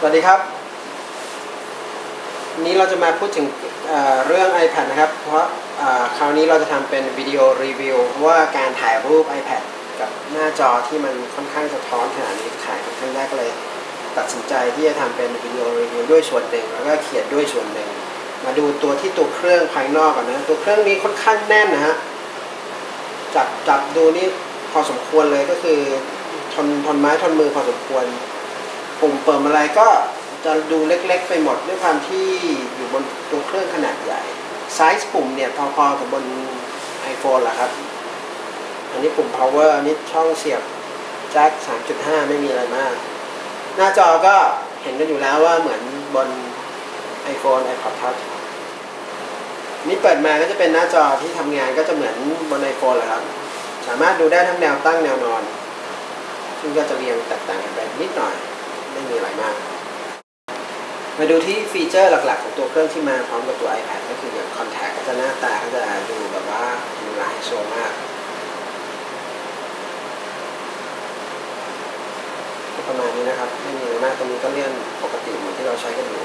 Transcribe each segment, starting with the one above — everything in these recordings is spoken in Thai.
สวัสดีครับวันนี้เราจะมาพูดถึงเเรื่อง iPad นะครับ เพราะคราวนี้เราจะทำเป็นวิดีโอรีวิวว่าการถ่ายรูป iPad กับหน้าจอที่มันค่อนข้างสะท้อนขนาดนี้ถ่ายเป็นครั้งแรกเลย ตัดสินใจที่จะทำเป็นวิดีโอรีวิวด้วยส่วนหนึ่งแล้วก็เขียนด้วยส่วนหนึ่ง มาดูตัวที่ตัวเครื่องภายนอกก่อนนะตัวเครื่องนี้ค่อนข้างแน่นนะฮะจับจับดูนี่พอสมควรเลยก็คือทนทนไม้ทนมือพอสมควร ปุ่มเปิดอะไรก็จะดูเล็กๆไปหมดด้วยความที่อยู่บนตัวเครื่องขนาดใหญ่ไซส์ปุ่มเนี่ยพอๆกับบน iPhone แหละครับ อันนี้ปุ่ม power อันนี้ช่องเสียบแจ็ค3.5 ไม่มีอะไรมาก หน้าจอก็เห็นกันอยู่แล้วว่าเหมือนบน iPhone iPod Touch นี่เปิดมาก็จะเป็นหน้าจอที่ทำงานก็จะเหมือนบน iPhone แหละครับ สามารถดูได้ทั้งแนวตั้งแนวนอน ซึ่งก็จะเรียงแตกต่างกันไปนิดหน่อย ไม่มีอะไรมาก มาดูที่ฟีเจอร์หลักๆ ของตัวเครื่องที่มาพร้อมกับตัว iPad ก็คืออย่างคอนแทคก็จะหน้าตาก็จะดูแบบว่าดูหลายโซมากประมาณนี้นะครับ ไม่มีอะไรมากตรงนี้ก็เลื่อนปกติเหมือนที่เราใช้กันอยู่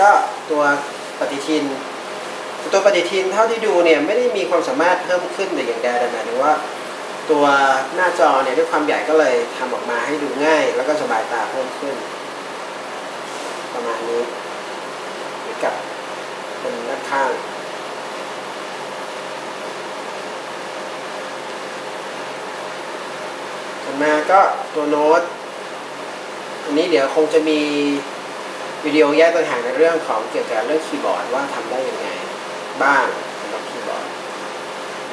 ก็ตัวปฏิทิน ตัวปฏิทินเท่าที่ดูเนี่ยไม่ได้มีความสามารถเพิ่มขึ้นแต่อย่างใดแต่หมายถึงว่า ตัวหน้าจอเนี่ยด้วยความใหญ่ก็เลยทำออกมาให้ดูง่าย แล้วก็สบายตาเพิ่มขึ้น ประมาณนี้กับเป็นด้านข้างถัดมาก็ตัวโน้ตอันนี้เดี๋ยวคงจะมี วิดีโอแยกต่างหากในเรื่องของเกี่ยวกับเรื่องคีย์บอร์ดว่าทำได้ยังไงบ้างสำหรับคีย์บอร์ด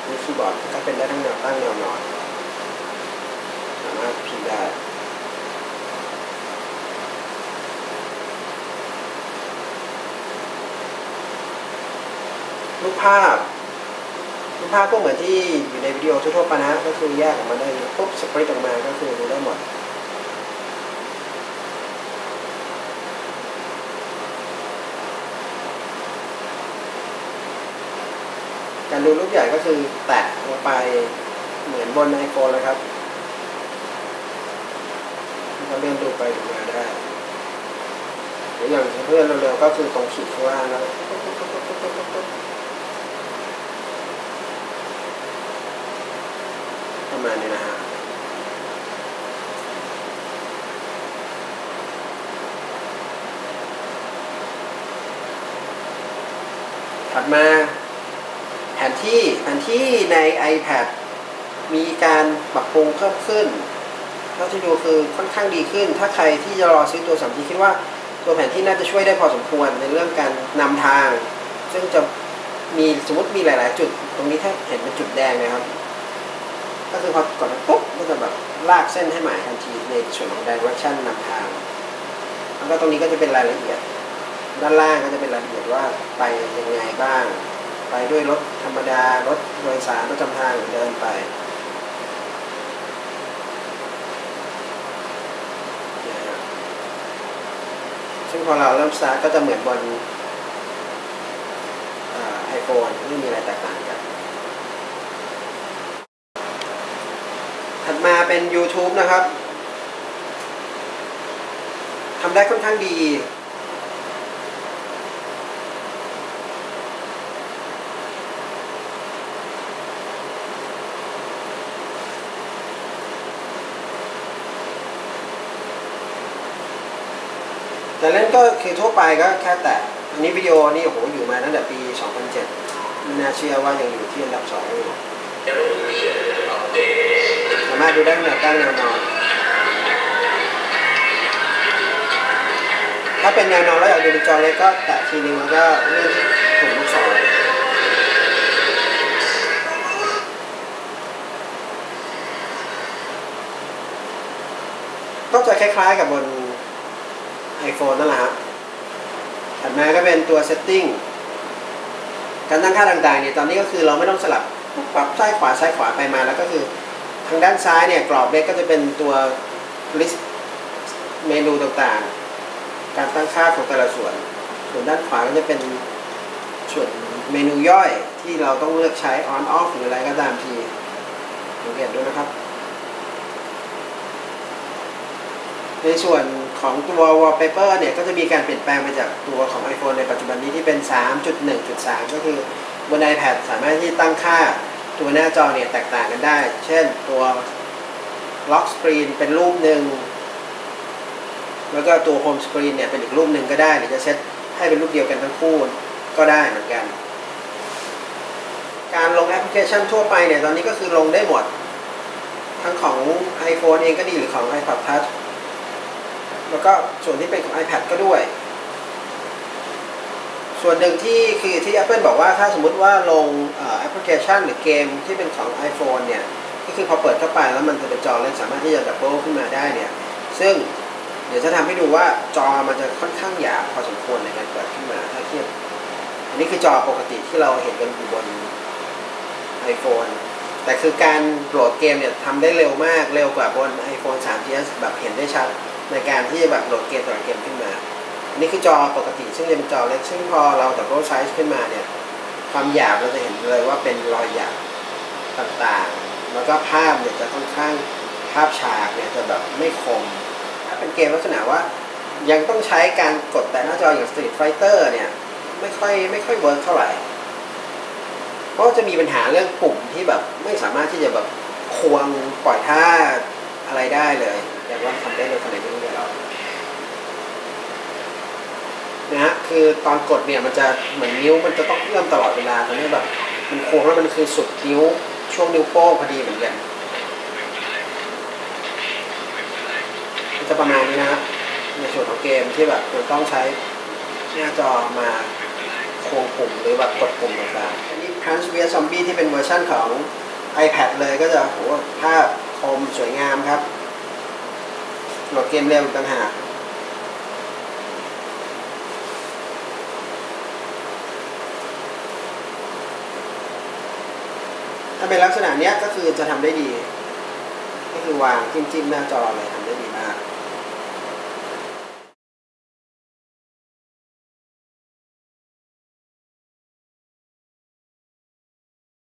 นี่คีย์บอร์ดก็เป็นได้ทั้งแนวตั้งแนวนอนสามารถพิมพ์ได้รูปภาพรูปภาพก็เหมือนที่อยู่ในวิดีโอทั่วๆไปนะก็คือแยกออกมาได้ปุ๊บสปริตออกมาก็คือดูได้หมด การดูรูปใหญ่ก็คือแตะลงไปเหมือนบนไอโฟนเลยครับก็เลื่อนดูไปดูมาได้หรืออย่างเพื่อนเร็วๆก็คือตรงขีดข้างล่างแล้วประมาณนี้นะฮะถัดมา นที่แผนที่ใน iPad มีการปรับปรุงเพิ่มขึ้นเท่าที่ดูคือค่อนข้างดีขึ้น ถ้าใครที่จะรอซื้อตัวสัมผัสคิดว่าตัวแผนที่น่าจะช่วยได้พอสมควรในเรื่องการนำทาง ซึ่งจะมีสมมติมีหลาย ๆ จุด ตรงนี้ถ้าเห็นเป็นจุดแดงนะครับ ก็คือพอกดปุ๊บก็จะแบบลากเส้นให้หมายทันทีในส่วนของ direction นำทาง แล้วก็ตรงนี้ก็จะเป็นรายละเอียด ด้านล่างก็จะเป็นรายละเอียดว่าไปยังไงบ้าง ไปด้วยรถธรรมดารถโดยสารระจำทางเดินไปซึ่งพอเราเริ่มสตาร์ทก็จะเหมือนบนไอโฟนไม่มีอะไรแตกต่างกัน ถัดมาเป็น YouTube นะครับทำได้ค่อนข้างดี แต่เล่นก็คือทั่วไปก็แค่แต่อันนี้วิดีโอนี่โอ้โหอยู่มาตั้งแต่ปี 2007ไม่น่าเชื่อว่ายังอยู่ที่อันดับสองอยู่สามารถดูได้แนวตั้งแนวนอนถ้าเป็นแนวนอนแล้วอยากดูในจอเล็กก็แตะทีนึงแล้วก็เลื่อนที่ปุ่มลูกศรก็จะคล้ายๆกับบน iPhone นั่นแหละฮะถัดมาก็เป็นตัว setting การตั้งค่าต่างๆเนี่ยตอนนี้ก็คือเราไม่ต้องสลับปรับซ้ายขวาซ้ายขวาไปมาแล้วก็คือทางด้านซ้ายเนี่ยกรอบเล็กก็จะเป็นตัว list เมนูต่างๆ การตั้งค่าของแต่ละส่วน ส่วนด้านขวาก็จะเป็นส่วนเมนูย่อยที่เราต้องเลือกใช้ on off หรืออะไรก็ตามทีสังเกตดูนะครับ ในส่วน ของตัว wallpaper เนี่ยก็จะมีการเปลี่ยนแปลงไปจากตัวของ iPhone ในปัจจุบันนี้ที่เป็น 3.1.3 ก็คือบน iPad สามารถที่ตั้งค่าตัวหน้าจอเนี่ยแตกต่างกันได้ เช่นตัว lock screen เป็นรูปหนึ่ง แล้วก็ตัว home screen เนี่ยเป็นอีกรูปหนึ่งก็ได้ หรือจะเซตให้เป็นรูปเดียวกันทั้งคู่ก็ได้เหมือนกัน การลงแอปพลิเคชันทั่วไปเนี่ย ตอนนี้ก็คือลงได้หมด ทั้งของ iPhone เองก็ดีหรือของ iPad Touch แล้วก็ส่วนที่เป็นของ iPad ก็ด้วย ส่วนหนึ่งที่คือที่ Apple บอกว่าถ้าสมมุติว่าลงแอปพลิเคชันหรือเกมที่เป็นของ iPhone เนี่ย ก็คือพอเปิดเข้าไปแล้วมันจะเป็นจอเล็กสามารถที่จะดับเบิลขึ้นมาได้เนี่ย ซึ่งเดี๋ยวจะทำให้ดูว่าจอมันจะค่อนข้างหยาบพอสมควรในการเปิดขึ้นมาถ้าเทียบ อันนี้คือจอปกติที่เราเห็นกันอยู่บน iPhone แต่คือการโหลดเกมเนี่ยทำได้เร็วมากเร็วกว่าบน iPhone 3GS แบบเห็นได้ชัด ในการที่จะแบบโหลดเกมต่ละเกมขึ้นมาอันนี้คือจอปกติซึ่งจะเป็นจอเล็กซึ่งพอเราดับเบิลไซส์ขึ้นมาเนี่ยความหยาบเราจะเห็นเลยว่าเป็นรอยหยาบต่างๆ แล้วก็ภาพเนี่ยจะค่อนข้างภาพฉากเนี่ยจะแบบไม่คม ถ้าเป็นเกมลักษณะว่ายังต้องใช้การกดแต่หน้าจออย่าง Street Fighter เนี่ยไม่ค่อยไม่ค่อยเวิร์กเท่าไหร่เพราะจะมีปัญหาเรื่องปุ่มที่แบบไม่สามารถที่จะแบบควงปล่อยท่าอะไรได้เลย อย่ว่าทำได้เลยขนาดนี้เดียเรานะฮะคือตอนกดเนี่ยมันจะเหมือนนิ้วมันจะต้องเอื้อมตลอดเวลาตอนนี้แบบมันโค้งแล้วมันคือสุดนิ้วช่วงนิ้วโป้งพอดีเหมือนกันมันจะประมาณนี้นะฮะในส่วนของเกมที่แบบมันต้องใช้หน้าจอมาควงปุ่มหรือแบบกดปุ่มต่างๆอันนี้ Crunch vs Zombie ที่เป็นเวอร์ชั่นของ iPad เลยก็จะโหภาพคมสวยงามครับ โหลดเกมเร็วต่างหากถ้าเป็นลักษณะเนี้ยก็คือจะทำได้ดี ก็คือวางจิ้มจิ้มหน้าจอเลยทำได้ดีมาก